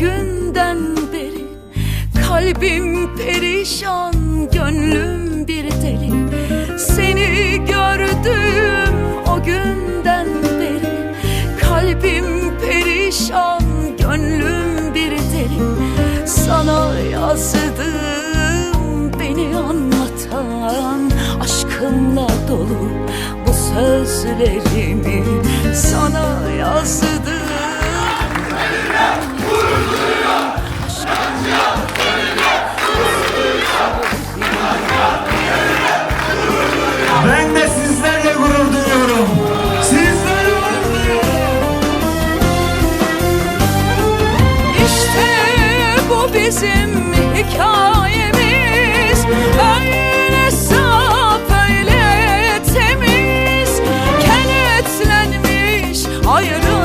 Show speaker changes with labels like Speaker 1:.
Speaker 1: günden beri Kalbim perişan, gönlüm bir deli. Seni gördüm o günden beri Kalbim perişan, gönlüm bir deli. Sana yazdım beni anlatan Aşkınla dolu bu sözlerimi Sana yazdım bizim hikayemiz. Öyle saf öyle temiz Kenetlenmiş ayrı